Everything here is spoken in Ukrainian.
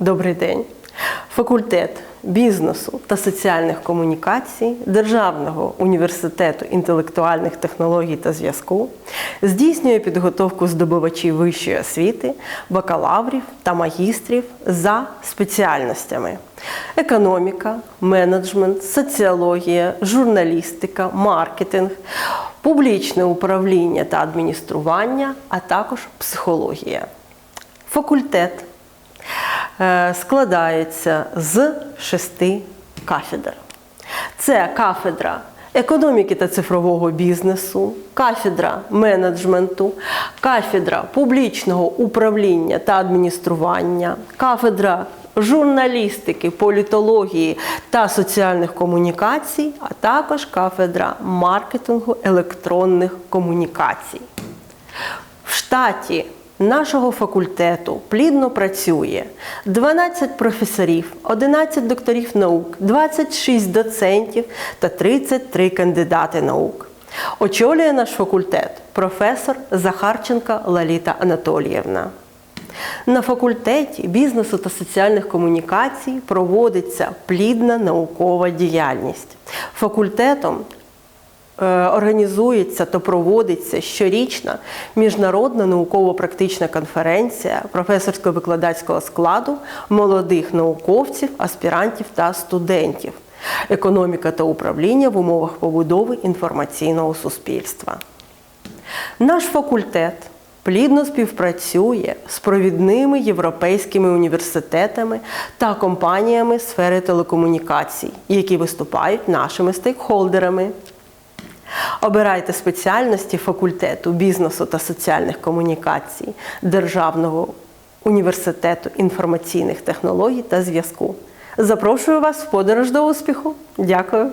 Добрий день. Факультет бізнесу та соціальних комунікацій Державного університету інтелектуальних технологій та зв'язку здійснює підготовку здобувачів вищої освіти, бакалаврів та магістрів за спеціальностями: економіка, менеджмент, соціологія, журналістика, маркетинг, публічне управління та адміністрування, а також психологія. Факультет складається з шести кафедр. Це кафедра економіки та цифрового бізнесу, кафедра менеджменту, кафедра публічного управління та адміністрування, кафедра журналістики, політології та соціальних комунікацій, а також кафедра маркетингу електронних комунікацій. В штаті нашого факультету плідно працює 12 професорів, 11 докторів наук, 26 доцентів та 33 кандидати наук. Очолює наш факультет професор Захарченка Лаліта Анатоліївна. На факультеті бізнесу та соціальних комунікацій проводиться плідна наукова діяльність. Факультетом організується та проводиться щорічна міжнародна науково-практична конференція професорсько-викладацького складу молодих науковців, аспірантів та студентів. Економіка та управління в умовах побудови інформаційного суспільства. Наш факультет плідно співпрацює з провідними європейськими університетами та компаніями сфери телекомунікацій, які виступають нашими стейкхолдерами. Обирайте спеціальності факультету бізнесу та соціальних комунікацій Державного університету інформаційних технологій та зв'язку. Запрошую вас в подорож до успіху. Дякую.